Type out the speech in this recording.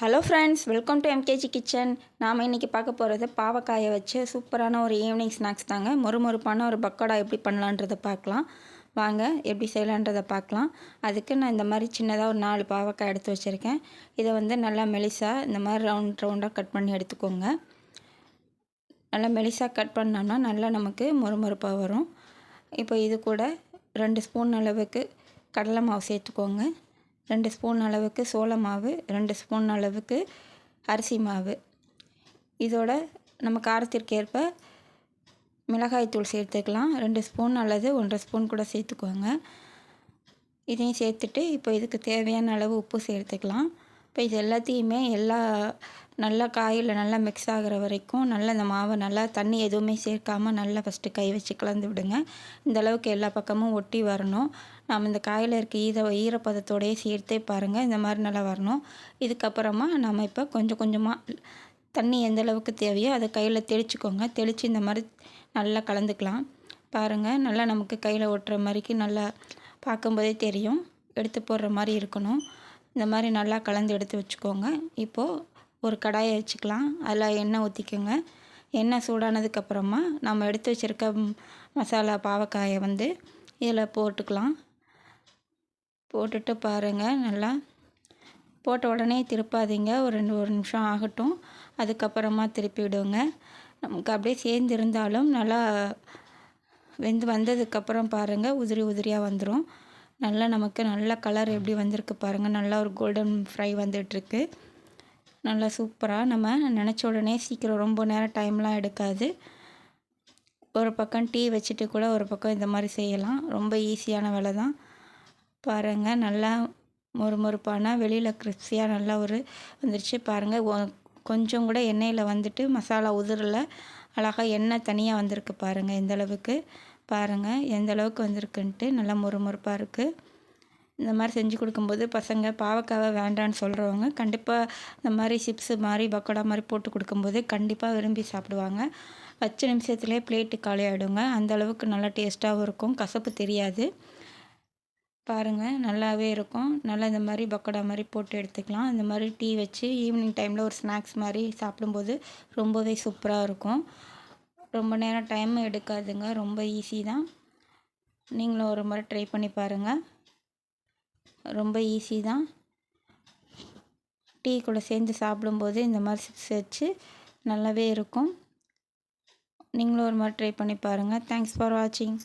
Hello friends welcome to MKG kitchen நாம் இன்றைக்கி பார்க்க போகிறது பாவக்காயை வச்சு சூப்பரான ஒரு ஈவினிங் ஸ்நாக்ஸ் தாங்க. மொறுமொறுப்பான ஒரு பக்கோடா எப்படி பண்ணலான்றதை பார்க்கலாம். வாங்க எப்படி செய்யலான்றதை பார்க்கலாம். அதுக்கு நான் இந்த மாதிரி சின்னதாக ஒரு நாலு பாவக்காய் எடுத்து வச்சுருக்கேன். இதை வந்து நல்லா மெலிசாக இந்த மாதிரி ரவுண்ட் ரவுண்டாக கட் பண்ணி எடுத்துக்கோங்க. நல்லா மெலிசாக கட் பண்ணோம்னா நல்லா நமக்கு மொறுமொறுப்பாக வரும். இப்போ இது கூட ரெண்டு ஸ்பூன் அளவுக்கு கடலை மாவு சேர்த்துக்கோங்க. ரெண்டு ஸ்பூன் அளவுக்கு சோள மாவு ரெண்டு ஸ்பூன் அளவுக்கு அரிசி மாவு. இதோட நம்ம காரத்திற்கு ஏற்ப மிளகாய்த்தூள் சேர்த்துக்கலாம். ரெண்டு ஸ்பூன் அல்லது ஒன்றரை ஸ்பூன் கூட சேர்த்துக்கோங்க. இதையும் சேர்த்துட்டு இப்போ இதுக்கு தேவையான அளவு உப்பு சேர்த்துக்கலாம். இப்போ இது எல்லாத்தையுமே எல்லா நல்லா காயில் நல்லா மிக்ஸ் ஆகிற வரைக்கும் நல்லா இந்த மாவை நல்லா தண்ணி எதுவுமே சேர்க்காமல் நல்லா ஃபஸ்ட்டு கை வச்சு கலந்து விடுங்க. இந்த அளவுக்கு எல்லா பக்கமும் ஒட்டி வரணும். நம்ம இந்த காயில் இருக்க ஈர ஈரப்பதத்தோடையே சேர்த்தே பாருங்கள் இந்த மாதிரி நல்லா வரணும். இதுக்கப்புறமா நம்ம இப்போ கொஞ்சம் கொஞ்சமாக தண்ணி எந்த அளவுக்கு தேவையோ அதை கையில் தெளிச்சுக்கோங்க. தெளித்து இந்த மாதிரி நல்லா கலந்துக்கலாம். பாருங்கள் நல்லா நமக்கு கையில் ஒட்டுற மாதிரிக்கு நல்லா பார்க்கும்போதே தெரியும். எடுத்து போடுற மாதிரி இருக்கணும். இந்த மாதிரி நல்லா கலந்து எடுத்து வச்சுக்கோங்க. இப்போது ஒரு கடாயை வச்சுக்கலாம். அதில் எண்ணெய் ஊற்றிக்கோங்க எண்ணெய் சூடானதுக்கப்புறமா நம்ம எடுத்து வச்சுருக்க மசாலா பாவக்காயை வந்து இதில் போட்டுக்கலாம். போட்டுட்டு பாருங்கள் நல்லா போட்ட உடனே திருப்பாதீங்க. ஒரு ரெண்டு ஒரு நிமிஷம் ஆகட்டும். அதுக்கப்புறமா திருப்பி விடுங்க. நமக்கு அப்படியே சேர்ந்து இருந்தாலும் நல்லா வெந்து வந்ததுக்கப்புறம் பாருங்கள் உதிரி உதிரியாக வந்துடும் நல்லா நமக்கு நல்ல கலர் எப்படி வந்திருக்கு பாருங்கள் நல்லா ஒரு கோல்டன் ஃப்ரை வந்துட்டுருக்கு. நல்லா சூப்பராக நம்ம நினச்ச உடனே சீக்கிரம் ரொம்ப நேரம் டைம்லாம் எடுக்காது. ஒரு பக்கம் டீ வச்சுட்டு கூட ஒரு பக்கம் இந்த மாதிரி செய்யலாம். ரொம்ப ஈஸியான வேலை தான். பாருங்கள் நல்லா மொறுமொறுப்பான வெளியில் கிறிஸ்பியாக நல்லா ஒரு வந்துருச்சு. பாருங்கள் கொஞ்சம் கூட எண்ணெயில் வந்துட்டு மசாலா உதிரில். அழகாக எண்ணெய் தனியாக வந்திருக்கு பாருங்கள் இந்தளவுக்கு பாருங்கள் எந்த அளவுக்கு வந்திருக்குன்ட்டு நல்லா மொறுமொறுப்பாக இருக்குது இந்த மாதிரி செஞ்சு கொடுக்கும்போது பசங்க பாவக்காவை வேண்டான்னு சொல்கிறவங்க கண்டிப்பாக இந்த மாதிரி சிப்ஸு மாதிரி பக்கோடா மாதிரி போட்டு கொடுக்கும்போது கண்டிப்பாக விரும்பி சாப்பிடுவாங்க. பத்து நிமிஷத்துலேயே பிளேட்டு காலி ஆகிடுங்க அந்தளவுக்கு நல்லா டேஸ்ட்டாகவும் இருக்கும். கசப்பு தெரியாது. பாருங்கள் நல்லாவே இருக்கும். நல்லா இந்த மாதிரி பக்கோடா மாதிரி போட்டு எடுத்துக்கலாம். இந்த மாதிரி டீ வச்சு ஈவினிங் டைமில் ஒரு ஸ்நாக்ஸ் மாதிரி சாப்பிடும்போது ரொம்பவே சூப்பராக இருக்கும். ரொம்ப நேரம் டைம் எடுக்காதுங்க. ரொம்ப ஈஸி தான். நீங்களும் ஒரு முறை ட்ரை பண்ணி பாருங்கள் ரொம்ப ஈஸி தான். டீ கூட சேர்ந்து சாப்பிடும்போது இந்த மாதிரி சிப்ஸ் வச்சு நல்லாவே இருக்கும். நீங்களும் ஒரு மாதிரி ட்ரை பண்ணி பாருங்கள் தேங்க்ஸ் ஃபார் வாட்சிங்